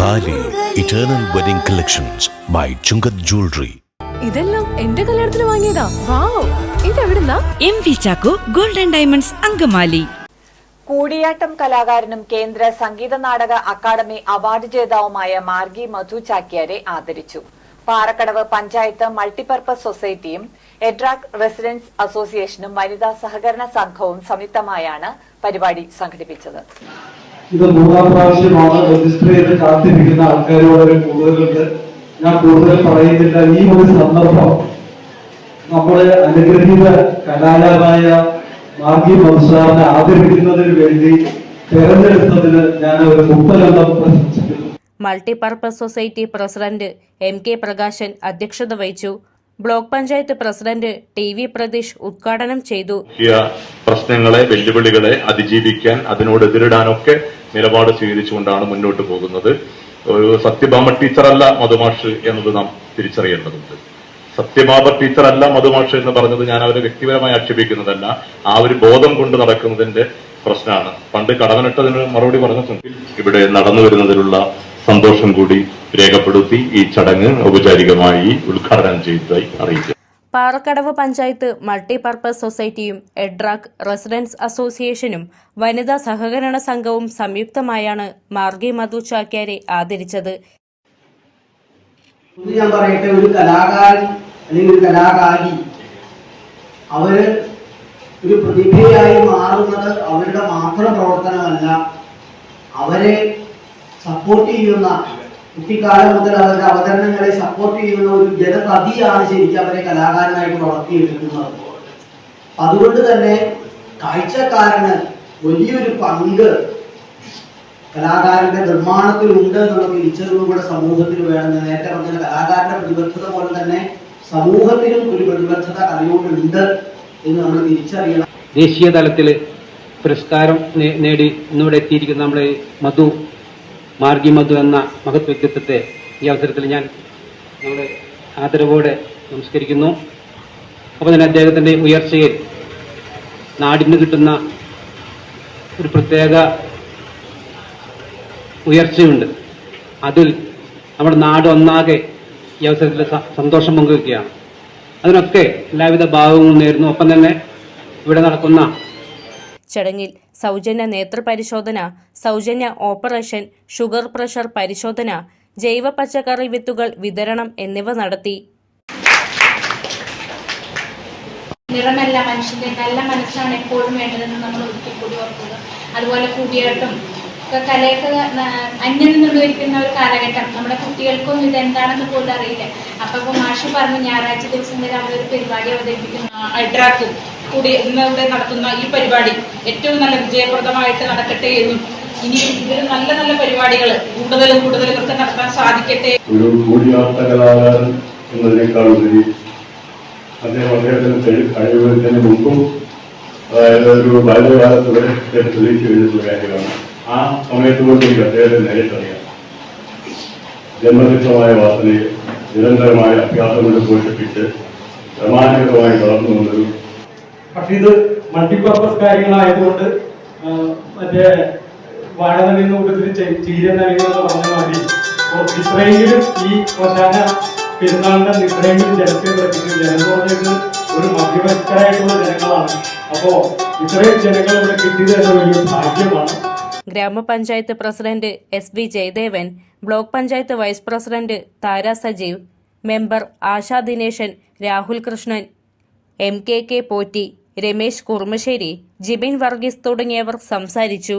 Thali eternal wedding collections by Chungath jewellery ഇതെല്ലാം എന്റെ കല്യാണത്തിന് വാങ്ങിയതാ. Wow. ഇതെവിടുന്നാ? M V Chacko golden diamonds Angamaly. Koodiyattam കലാകാരനും കേന്ദ്ര സംഗീത നാടക അക്കാദമി അവാർഡ് ജേതാവുമായ മാർഗി മധു ചാക്യാരെ ആദരിച്ചു. പാറക്കടവ് പഞ്ചായത്ത് മൾട്ടിപർപ്പസ് സൊസൈറ്റിയും എഡ്രാക് റെസിഡൻസ് അസോസിയേഷനും വനിതാ സഹകരണ സംഘവും സംയുക്തമായാണ് പരിപാടി സംഘടിപ്പിച്ചത്. ഇത് മൂന്നാം പ്രാവശ്യമാണ് രജിസ്റ്റർ ചെയ്ത് കാത്തിരിക്കുന്ന ആൾക്കാരോട് കൂടുതലുണ്ട്. ഞാൻ കൂടുതൽ പറയുന്നില്ല. ഈ ഒരു സന്ദർഭം നമ്മുടെ അനുഗ്രഹീത കലാകാരായ മാർഗി മധുസാറിനെ ആദരിക്കുന്നതിന് വേണ്ടി തെരഞ്ഞെടുത്തതിന് ഞാൻ ഒരു മുപ്പതെണ്ണം പ്രശംസിക്കുന്നു. Multipurpose society president M K Prakashan അധ്യക്ഷത വഹിച്ചു. Block panchayat president T V Pratheesh ഉദ്ഘാടനം ചെയ്തു. പ്രശ്നങ്ങളെ വെല്ലുവിളികളെ അതിജീവിക്കാൻ അതിനോട് എതിരിടാനൊക്കെ നിലപാട് സ്വീകരിച്ചുകൊണ്ടാണ് മുന്നോട്ട് പോകുന്നത്. ഒരു സത്യഭാമ ടീച്ചറല്ല മധുമാഷ് എന്നത് നാം തിരിച്ചറിയേണ്ടതുണ്ട്. സത്യഭാമ ടീച്ചറല്ല മധുമാഷ് എന്ന് പറഞ്ഞത് ഞാൻ അവരെ വ്യക്തിപരമായി ആക്ഷേപിക്കുന്നതല്ല. ആ ഒരു ബോധം കൊണ്ട് നടക്കുന്നതിന്റെ പ്രശ്നമാണ്. പണ്ട് കടമനിട്ടതിന് മറുപടി പറഞ്ഞിട്ടുണ്ട്. ഇവിടെ നടന്നു വരുന്നതിലുള്ള സന്തോഷം കൂടി രേഖപ്പെടുത്തി ഈ ചടങ്ങ് ഔപചാരികമായി ഉദ്ഘാടനം ചെയ്തതായി അറിയിച്ചു പാറക്കടവ് പഞ്ചായത്ത് മൾട്ടിപർപ്പസ് സൊസൈറ്റിയും എഡ്രാക് റെസിഡൻസ് അസോസിയേഷനും വനിതാ സഹകരണ സംഘവും സംയുക്തമായാണ് മാർഗി മധു ചാക്യാരെ ആദരിച്ചത്. ഞാൻ പറയട്ടെ ഒരു കലാകാരൻ അല്ലെങ്കിൽ ഒരു കലാകാരി അവർ ഒരു പ്രതിഭയായി മാറുന്നത് അവരുടെ മാത്രം പ്രവർത്തനമല്ല അവരെ സപ്പോർട്ട് ചെയ്യുന്ന കുട്ടിക്കാലം മുതൽ അവരുടെ അവതരണങ്ങളെ സപ്പോർട്ട് ചെയ്യുന്ന ഒരു ജനപ്രതിയാണ് ശരിക്കും അവരെ കലാകാരനായിട്ട് വളർത്തിയെടുക്കുന്നത്. അതുകൊണ്ട് തന്നെ കാഴ്ചക്കാരന് വലിയൊരു പങ്ക് കലാകാരന്റെ നിർമ്മാണത്തിൽ ഉണ്ട് എന്നുള്ള തിരിച്ചറിവ് കൂടെ സമൂഹത്തിന് വേണമെന്ന് നേരത്തെ പറഞ്ഞ കലാകാരന്റെ പ്രതിബദ്ധത പോലെ തന്നെ സമൂഹത്തിനും ഒരു പ്രതിബദ്ധത കലയോടുണ്ട് എന്ന് നമ്മൾ തിരിച്ചറിയണം. ദേശീയ തലത്തിൽ പുരസ്കാരം നേടി ഇന്നിവിടെ എത്തിയിരിക്കുന്ന നമ്മുടെ മധു മാർഗി മധു എന്ന മഹത് വ്യക്തിത്വത്തെ ഈ അവസരത്തിൽ ഞാൻ നമ്മുടെ ആദരവോടെ നമസ്കരിക്കുന്നു. അപ്പോൾ തന്നെ അദ്ദേഹത്തിന്റെ ഉയർച്ചയിൽ നാടിന് കിട്ടുന്ന ഒരു പ്രത്യേക ഉയർച്ചയുണ്ട്. അതിൽ നമ്മുടെ നാട് ഒന്നാകെ ഈ അവസരത്തിൽ സന്തോഷം പങ്കുവയ്ക്കുകയാണ് അതിനൊക്കെ എല്ലാവിധ ഭാവങ്ങളും നേരുന്നു. ഒപ്പം തന്നെ ഇവിടെ നടക്കുന്ന ചടങ്ങിൽ സൗജന്യ നേത്രപരിശോധന സൗജന്യ ഓപ്പറേഷൻ ഷുഗർ പ്രഷർ പരിശോധന ജൈവ പച്ചക്കറി വിത്തുകൾ വിതരണം എന്നിവ നടത്തി. നിറമല്ല മനുഷ്യന്റെ നല്ല മനസ്സാണ് എപ്പോഴും വേണ്ടതെന്ന് നമ്മൾ ഒരിക്കൽ കൂടി ഓർക്കുക. അതുപോലെ കൂടിയാട്ടും ഒക്കെ കലയൊക്കെ അന്യം നിന്നുകൊണ്ടിരിക്കുന്ന ഒരു കാലഘട്ടം. നമ്മുടെ കുട്ടികൾക്കും ഇതെന്താണെന്ന് പോലും അറിയില്ല. അപ്പൊ ഇപ്പൊ മാഷി പറഞ്ഞു ഞായറാഴ്ച ദിവസം വരെ അവരൊരു പരിപാടി അവതരിപ്പിക്കുന്ന ഹൈഡ്രാക്കും കൂടി ഇന്ന് ഇവിടെ നടത്തുന്ന ഈ പരിപാടി ഏറ്റവും നല്ല വിജയപ്രദമായിട്ട് നടക്കട്ടെ എന്നും. ഇനി ഇതിൽ നല്ല നല്ല പരിപാടികൾ കൂടുതലും കൂടുതൽ ഇവർക്ക് നടത്താൻ സാധിക്കട്ടെ. അദ്ദേഹം അദ്ദേഹത്തിന് കഴി- കഴിവുന്നതിന് മുമ്പും അതായത് ഒരു ബാല്യകാലത്ത് വരെ തെളിയിച്ചു കഴിഞ്ഞിട്ടുള്ള കാര്യമാണ് ആ സമയത്ത് കൊണ്ട് എനിക്ക് അദ്ദേഹത്തെ നേരിട്ടറിയാം ജന്മനിഷ്ഠമായ വാസനയെ നിരന്തരമായ അഭ്യാസം പോഷിപ്പിച്ച് ക്രമാനുഗതമായി വളർന്നു വന്നൊരു പക്ഷെ ഇത് മൾട്ടിപർപ്പസ് കാര്യങ്ങളായതുകൊണ്ട് മറ്റേ വാഴനലിൽ കൂട്ടത്തിൽ ചീര നൽകുന്നത് പറഞ്ഞ മതി ഇത്രയെങ്കിലും ഈ പ്രധാന പെരുന്നാളിന്റെ ഇത്രയെങ്കിലും ജനത്തിൽ എത്തിക്കും ജനം എന്ന് ഒരു മധ്യവസ്ഥരായിട്ടുള്ള ജനങ്ങളാണ്. അപ്പോ ഇത്രയും ജനങ്ങൾ ഇവിടെ കിട്ടിയത് വലിയ ഭാഗ്യമാണ്. ഗ്രാമപഞ്ചായത്ത് president S V Jayadevan block panchayat vice president Thara Sajeev member Asha Dineshan Rahul Krishnan M K K Potti Ramesh Kurumassery Jibin Varghese തുടങ്ങിയവർ സംസാരിച്ചു.